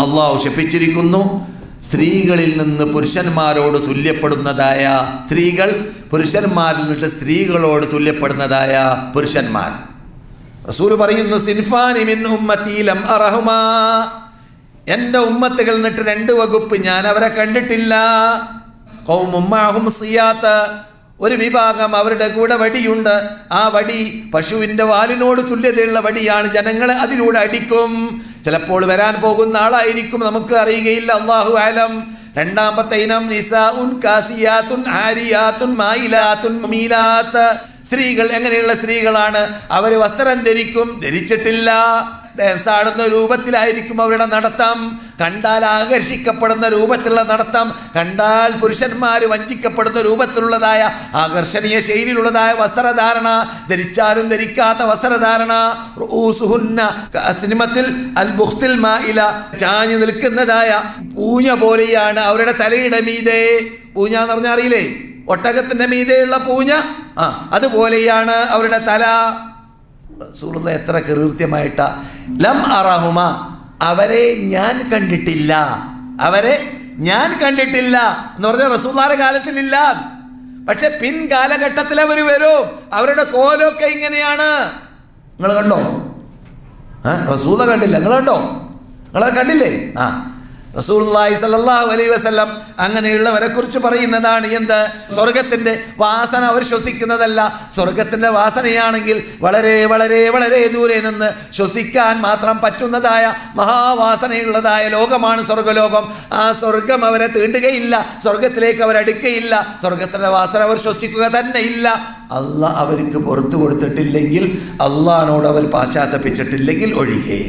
അള്ളാഹു ശപിച്ചിരിക്കുന്നു. സ്ത്രീകളിൽ നിന്ന് പുരുഷന്മാരോട് തുല്യപ്പെടുന്നതായ സ്ത്രീകൾ പുരുഷന്മാരിൽ നിന്ന് സ്ത്രീകളോട് തുല്യപ്പെടുന്നതായ പുരുഷന്മാർ. റസൂൽ പറയുന്നു സിൻഫാനി മിൻ ഉമ്മത്തീലം അറഹുമാ. എന്റെ ഉമ്മത്തുകൾ നിട്ട് രണ്ട് വകുപ്പ് ഞാൻ അവരെ കണ്ടിട്ടില്ല. കൗമുമ്മാഹും സിയാത്ത. ഒരു വിഭാഗം അവരുടെ കൂടെ വടിയുണ്ട്. ആ വടി പശുവിന്റെ വാലിനോട് തുല്യതയുള്ള വടിയാണ്. ജനങ്ങളെ അതിലൂടെ അടിക്കും. ചിലപ്പോൾ വരാൻ പോകുന്ന ആളായിരിക്കും നമുക്ക് അറിയുകയില്ല. അള്ളാഹു ആലം രണ്ടാമത്തെ ഇനം നിസാഉൻ കാസിയാത്തുൻ ആരിയാത്തുൻ മായിലാത്തുൻ മീലാത്ത സ്ത്രീകൾ എങ്ങനെയുള്ള സ്ത്രീകളാണ്? അവർ വസ്ത്രം ധരിക്കും. ധരിച്ചിട്ടില്ല. ഡാൻസ് ആടുന്ന രൂപത്തിലായിരിക്കും അവരുടെ നടത്തം. കണ്ടാൽ ആകർഷിക്കപ്പെടുന്ന രൂപത്തിലുള്ള നടത്തം. കണ്ടാൽ പുരുഷന്മാർ വഞ്ചിക്കപ്പെടുന്ന രൂപത്തിലുള്ളതായ ആകർഷണീയ ശൈലിയിലുള്ളതായ വസ്ത്രധാരണ. ധരിച്ചാലും ധരിക്കാത്ത വസ്ത്രധാരണ. സിനിമത്തിൽ അൽ ബുഖ്തിൽ മായില ചാഞ്ഞു നിൽക്കുന്നതായ പൂഞ്ഞ പോലെയാണ് അവരുടെ തലയുടെ മീതെ. പൂഞ്ഞ എന്ന് പറഞ്ഞാൽ അറിയില്ലേ? ഒട്ടകത്തിന്റെ മീതെയുള്ള പൂഞ്ഞ? ആ അതുപോലെയാണ് അവരുടെ തല. റസൂലുള്ള എത്ര കൃത്യമായിട്ടാ ലം അറഹുമ അവരെ ഞാൻ കണ്ടിട്ടില്ല. അവരെ ഞാൻ കണ്ടിട്ടില്ല എന്ന് പറഞ്ഞാൽ റസൂല്ലാരുടെ കാലത്തിലില്ല. പക്ഷെ പിൻകാലഘട്ടത്തിൽ അവർ വരും. അവരുടെ കോലൊക്കെ ഇങ്ങനെയാണ്. നിങ്ങൾ കണ്ടോ? റസൂല കണ്ടില്ല. നിങ്ങൾ കണ്ടോ? നിങ്ങളെ കണ്ടില്ലേ? ആ. റസൂലുള്ളാഹി സല്ലാഹു അലൈഹി വസ്ലം അങ്ങനെയുള്ളവരെ കുറിച്ച് പറയുന്നതാണ് എന്ത്? സ്വർഗത്തിന്റെ വാസന അവർ ശ്വസിക്കുന്നതല്ല. സ്വർഗത്തിന്റെ വാസനയാണെങ്കിൽ വളരെ വളരെ വളരെ ദൂരെ നിന്ന് ശ്വസിക്കാൻ മാത്രം പറ്റുന്നതായ മഹാവാസനയുള്ളതായ ലോകമാണ് സ്വർഗലോകം ആ സ്വർഗം അവരെ തീണ്ടുകയില്ല സ്വർഗത്തിലേക്ക് അവരടുക്കയില്ല സ്വർഗത്തിന്റെ വാസന അവർ ശ്വസിക്കുക തന്നെ ഇല്ല. അല്ല അവർക്ക് പുറത്തു കൊടുത്തിട്ടില്ലെങ്കിൽ അള്ളഹാനോട് അവർ പാശ്ചാത്തപ്പിച്ചിട്ടില്ലെങ്കിൽ ഒഴികെ.